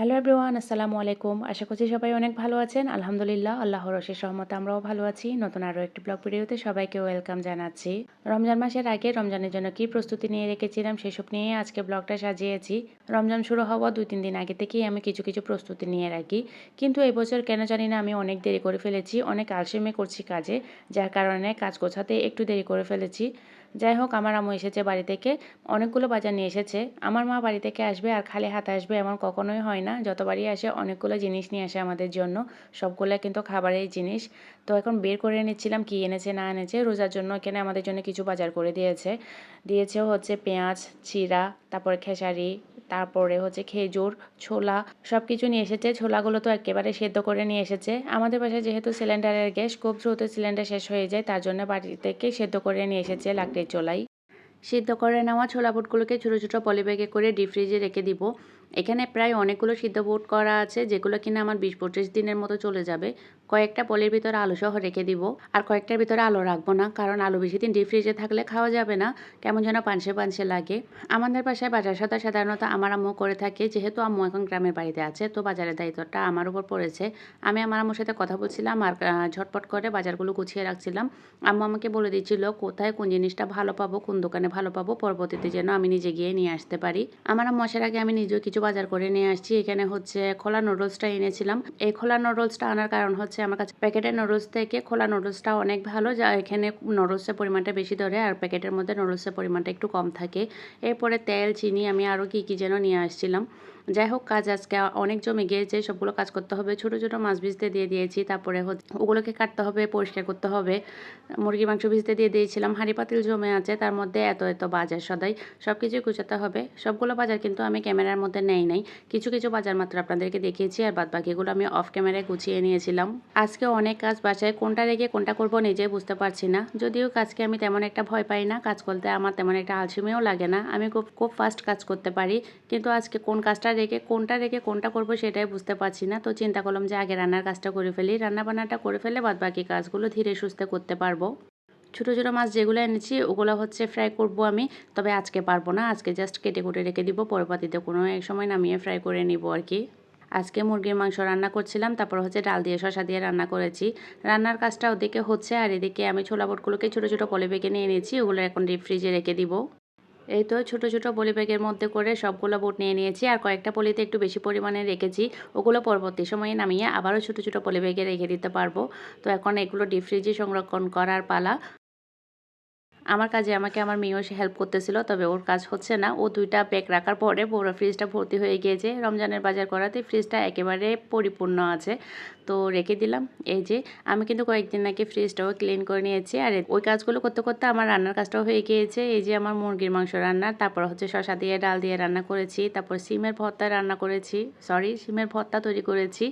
Hello everyone আসসালামু আলাইকুম আশা করছি সবাই অনেক ভালো আছেন। আলহামদুলিল্লাহ, আল্লাহর রশের সহমতে আমরাও ভালো আছি। নতুন আরও একটি ব্লগ ভিডিওতে সবাইকে ওয়েলকাম জানাচ্ছি। রমজান মাসের আগে রমজানের জন্য কি প্রস্তুতি নিয়ে রেখেছিলাম সেসব নিয়ে আজকে ব্লগটা সাজিয়েছি। রমজান শুরু হওয়া দুই, তিন দিন আগে থেকেই আমি কিছু কিছু প্রস্তুতি নিয়ে রাখি। কিন্তু এই বছর কেন জানি না আমি অনেক দেরি করে ফেলেছি। অনেক আলসেমে করছি কাজে, যার কারণে কাজ গোছাতে একটু দেরি করে ফেলেছি। যাই হোক আমার আমু এসেছে বাড়ি থেকে। অনেকগুলো বাজার নিয়ে এসেছে। আমার মা বাড়ি থেকে আসবে আর খালি হাতে আসবে এমন কখনোই হয় না। যতবারই আসে অনেকগুলো জিনিস নিয়ে আসে আমাদের জন্য। সবগুলো কিন্তু খাবারের জিনিস। তো এখন বের করে নিচ্ছিলাম কি এনেছে না এনেছে। রোজার জন্য এখানে আমাদের জন্য কিছু বাজার করে দিয়েছে। দিয়েছে হচ্ছে পেঁয়াজ, চিরা, তারপর খেসারি তারপরে হচ্ছে খেজুর, ছোলা সব কিছু নিয়ে এসেছে। ছোলাগুলো তো একেবারে সেদ্ধ করে নিয়ে এসেছে। আমাদের বাসায় যেহেতু সিলিন্ডারের গ্যাস, খুব দ্রুত সিলিন্ডার শেষ হয়ে যায়, তার জন্য বাড়ি থেকে সেদ্ধ করে নিয়ে এসেছে লাকড়ির চোলাই। সিদ্ধ করে নেওয়া ছোলা বুটগুলোকে ছোটো ছোটো পলিব্যাগে করে ডিপ ফ্রিজে রেখে দিব। এখানে প্রায় অনেকগুলো সিদ্ধ বুট করা আছে, যেগুলো কিনা আমার বিশ পঁচিশ দিনের মতো চলে যাবে। কয়েকটা পলের ভিতরে আলু সহ রেখে দিব, আর কয়েকটার ভিতরে আলু রাখব না, কারণ আলু বেশি দিন ডিপ ফ্রিজে থাকলে খাওয়া যাবে না, কেমন যেন পানসে পানসে লাগে। আমাদের বাসায় বাজার সাদা সাধারণত আমার আম্মু করে থাকে, যেহেতু আম্মু এখন গ্রামের বাড়িতে আছে, তো বাজারের দায়িত্বটা আমার উপর পড়েছে। আমি আমার আম্মুর সাথে কথা বলছিলাম আর ঝটপট করে বাজারগুলো গুছিয়ে রাখছিলাম। আম্মু আমাকে বলে দিচ্ছিল, কোথায় কোন জিনিসটা ভালো পাবো, কোন দোকানে ভালো পাবো, পরবর্তীতে যেন আমি নিজে গিয়ে নিয়ে আসতে পারি। আমার মশার আগে আমি নিজেও কিছু বাজার করে নিয়ে আসছি। এখানে হচ্ছে খোলা নুডলসটা এনেছিলাম। এই খোলা নুডলসটা আনার কারণ হচ্ছে আমার কাছে প্যাকেটের নুডলস থেকে খোলা নুডলসটা অনেক ভালো, যা এখানে নুডলসের পরিমাণটা বেশি ধরে আর প্যাকেটের মধ্যে নুডলসের পরিমাণটা একটু কম থাকে। এরপরে তেল, চিনি আমি আরও কী কী যেন নিয়ে আসছিলাম। যাই হোক কাজ আজকে অনেক জমে গিয়েছে, সবগুলো কাজ করতে হবে। ছোট ছোট মাছ ভিজতে দিয়ে দিয়েছি, তারপরে ওগুলোকে কাটতে হবে, পরিষ্কার করতে হবে। মুরগি মাংস ভিজতে দিয়ে দিয়েছিলাম, হাঁড়ি পাতিল জমে আছে, তার মধ্যে এত এত বাজার সদাই। সব কিছুই গুছাতে হবে। সবগুলো বাজার কিন্তু আমি ক্যামেরার মধ্যে নেই নাই। কিছু কিছু বাজার মাত্র আপনাদেরকে দেখিয়েছি, আর বাদ বাকিগুলো আমি অফ ক্যামেরায় গুছিয়ে নিয়েছিলাম। আজকে অনেক কাজ বাসায়, কোনটা রেখে কোনটা করব নিজে বুঝতে পারছি না। যদিও কাজকে আমি তেমন একটা ভয় পাই না, কাজ করতে আমার তেমন একটা আলসেমিও লাগে না। আমি খুব খুব ফাস্ট কাজ করতে পারি, কিন্তু আজকে কোন কাজটা রেখে, কোনটা রেখে কোনটা করব সেটাই বুঝতে পারছি না। তো চিন্তা করলাম যে আগে রান্নার কাজটা করে ফেলি। রান্না বান্নাটা করে ফেলে বাদ বাকি কাজগুলো ধীরে সুস্থে করতে পারব। ছোটো ছোটো মাছ যেগুলো এনেছি, ওগুলো হচ্ছে ফ্রাই করব আমি। তবে আজকে পারব না, আজকে জাস্ট কেটে কুটে রেখে দিব পরবর্তীতে কোনো এক সময় নামিয়ে ফ্রাই করে নিব আর কি। আজকে মুরগির মাংস রান্না করছিলাম, তারপর হচ্ছে ডাল দিয়ে শশা দিয়ে রান্না করেছি। রান্নার কাজটা ওদিকে হচ্ছে, আর এদিকে আমি ছোলা বটগুলোকে ছোটো ছোটো পলে বেগে নিয়ে নিয়েছি, ওগুলো এখন ডিপ ফ্রিজে রেখে দিব। এই তো ছোট ছোট পলি ব্যাগের মধ্যে করে সবগুলো বুট নিয়ে নিয়েছি। আর কয়েকটা পলিতে একটু বেশি পরিমাণে রেখেছি। ওগুলো পরবর্তী সময়ে নামিয়ে আবারও ছোট ছোট পলি ব্যাগে রেখে দিতে পারব। তো এখন এগুলো ডিপ ফ্রিজে সংরক্ষণ করার পালা। আমার কাজে আমাকে আমার মেয়েও সে হেল্প করতেছিল, তবে ওর কাজ হচ্ছে না। ও দুইটা ব্যাগ রাখার পরে পুরো ফ্রিজটা ভর্তি হয়ে গিয়েছে। রমজানের বাজার করাতে ফ্রিজটা একেবারে পরিপূর্ণ আছে। তো রেখে দিলাম। এই যে, আমি কিন্তু কয়েকদিন আগে ফ্রিজটাও ক্লিন করে নিয়েছি। আর ওই কাজগুলো করতে করতে আমার রান্নার কাজটাও হয়ে গিয়েছে। এই যে, আমার মুরগির মাংস রান্না, তারপর হচ্ছে শশা দিয়ে, ডাল দিয়ে রান্না করেছি। তারপর সিমের ভর্তা রান্না করেছি। সরি সিমের ভর্তা তৈরি করেছি।